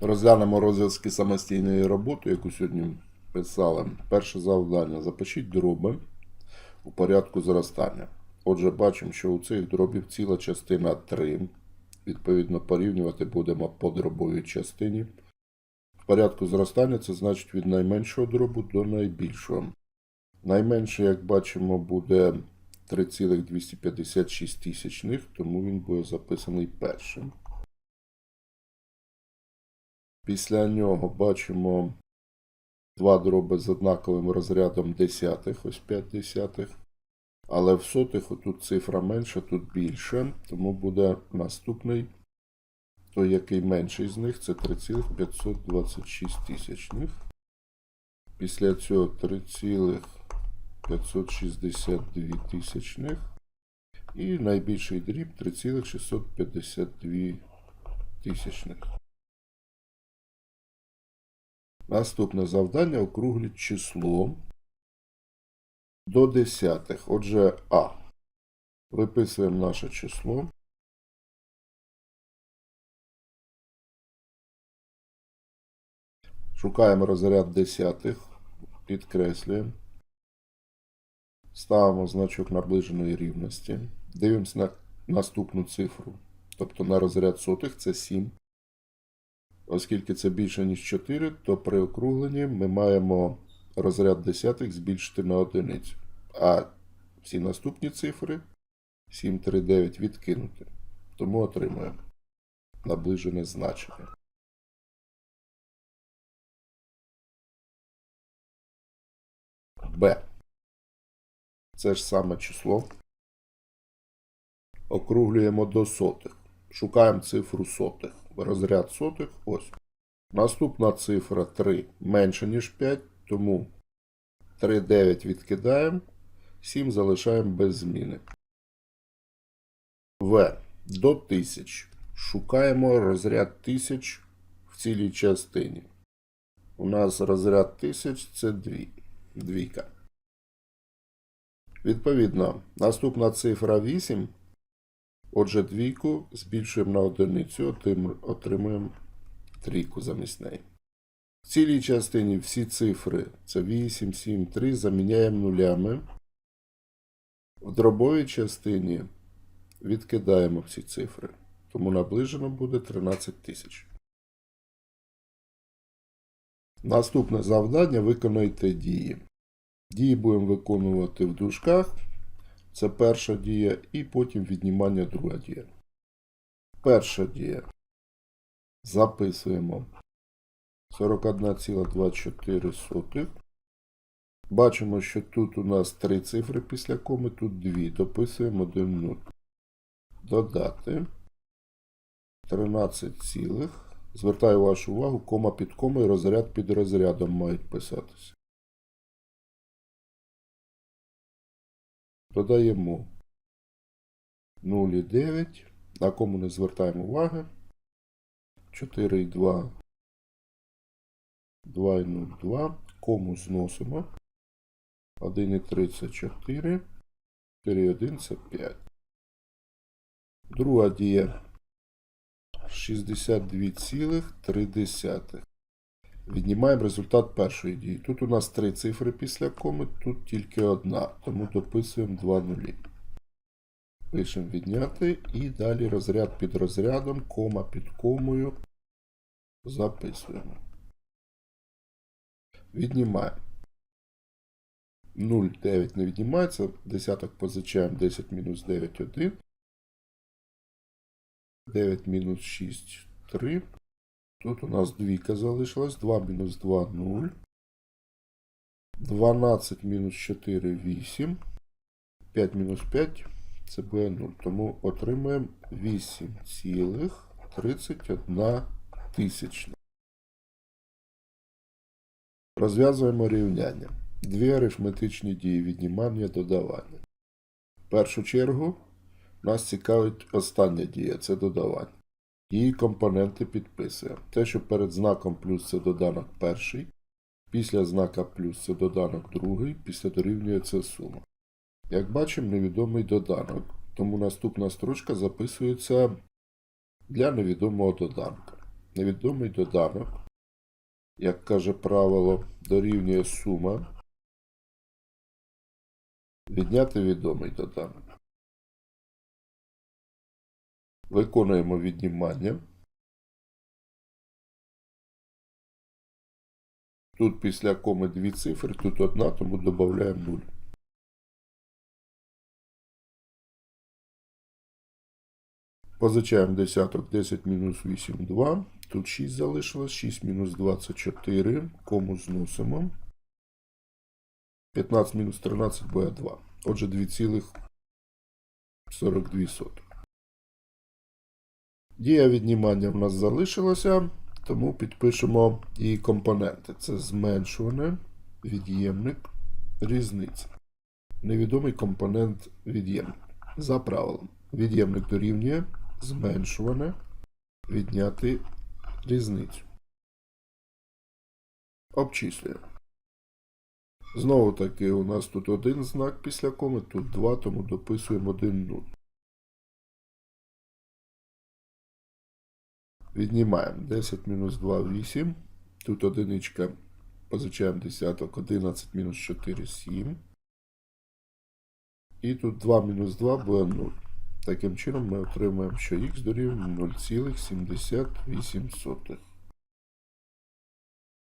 Розглянемо розв'язки самостійної роботи, яку сьогодні писали. Перше завдання. Запишіть дроби у порядку зростання. Отже, бачимо, що у цих дробів ціла частина 3. Відповідно, порівнювати будемо по дробовій частині. В порядку зростання це значить від найменшого дробу до найбільшого. Найменше, як бачимо, буде 3,256 тисячних, тому він буде записаний першим. Після нього бачимо два дроби з однаковим розрядом десятих, ось 5 десятих. Але в сотих отут цифра менша, тут більше, тому буде наступний, той, який менший з них, це 3,526 тисячних. Після цього 3,562 тисячних. І найбільший дріб 3,652 тисячних. Наступне завдання округліть число до десятих. Отже, А. Виписуємо наше число. Шукаємо розряд десятих, підкреслюємо. Ставимо значок наближеної рівності. Дивимося на наступну цифру. Тобто на розряд сотих це 7. Оскільки це більше, ніж 4, то при округленні ми маємо розряд десятих збільшити на одиницю. А всі наступні цифри 7, 3, 9 відкинути. Тому отримуємо наближене значення. Б. Це ж саме число. Округлюємо до сотих. Шукаємо цифру сотих. Розряд сотих ось. Наступна цифра 3 менше, ніж 5, тому 3, 9 відкидаємо, 7 залишаємо без зміни. В. До 1000. Шукаємо розряд 1000 в цілій частині. У нас розряд 1000 це 2. Двійка. Відповідно, наступна цифра 8. Отже, двійку збільшуємо на одиницю, отримуємо трійку замість неї. В цілій частині всі цифри це 8, 7, 3 заміняємо нулями. В дробовій частині відкидаємо всі цифри. Тому наближено буде 13 тисяч. Наступне завдання виконайте дії. Дії будемо виконувати в дужках. Це перша дія, і потім віднімання друга дія. Перша дія. Записуємо 41,24. Бачимо, що тут у нас три цифри після коми, тут дві. Дописуємо 1 0. Додати 13, цілих. Звертаю вашу увагу, кома під комою, розряд під розрядом мають писатися. Додаємо 0,9. На кому не звертаємо уваги. 4,2. 2,02. Кому зносимо. 1,34. 4,1 це 5. Друга дія 62,3. Віднімаємо результат першої дії. Тут у нас три цифри після коми, тут тільки одна, тому дописуємо 2 нулі. Пишемо відняти і далі розряд під розрядом, кома під комою. Записуємо. Віднімаємо. 0, 9 не віднімається. Десяток позичаємо 10 мінус 9, 1. 9 мінус 6, 3. Тут у нас двійка залишилась. 2 мінус 2 0. 12 мінус 4 8. 5 мінус 5 це буде 0. Тому отримаємо 8,31 тисячна. Розв'язуємо рівняння. Дві арифметичні дії віднімання додавання. В першу чергу нас цікавить остання дія це додавання. Її компоненти підписуємо. Те, що перед знаком плюс це доданок перший, після знака плюс це доданок другий, після дорівнює це сума. Як бачимо, невідомий доданок, тому наступна строчка записується для невідомого доданка. невідомий доданок, як каже правило, дорівнює сума. Відняти відомий доданок. Виконуємо віднімання. Тут після коми дві цифри, тут одна, тому додаємо 0. Позичаємо десяток 10 мінус 8 2. Тут 6 залишилось, 6 мінус 24. Кому зносимо. 15 мінус 13 буде 2. Отже, 2,42. Дія віднімання в нас залишилася, тому підпишемо її компоненти. Це зменшуване, від'ємник, різниця. Невідомий компонент від'ємник. За правилом. Від'ємник дорівнює зменшуване, відняти різницю. Обчислюємо. Знову таки, у нас тут один знак після коми, тут два, тому дописуємо 1 0. Віднімаємо 10 мінус 2 8. Тут одиничка. Позичаємо десяток. 11 мінус 4 7. І тут 2 мінус 2 буде 0. Таким чином ми отримаємо, що х дорівнює 0,78.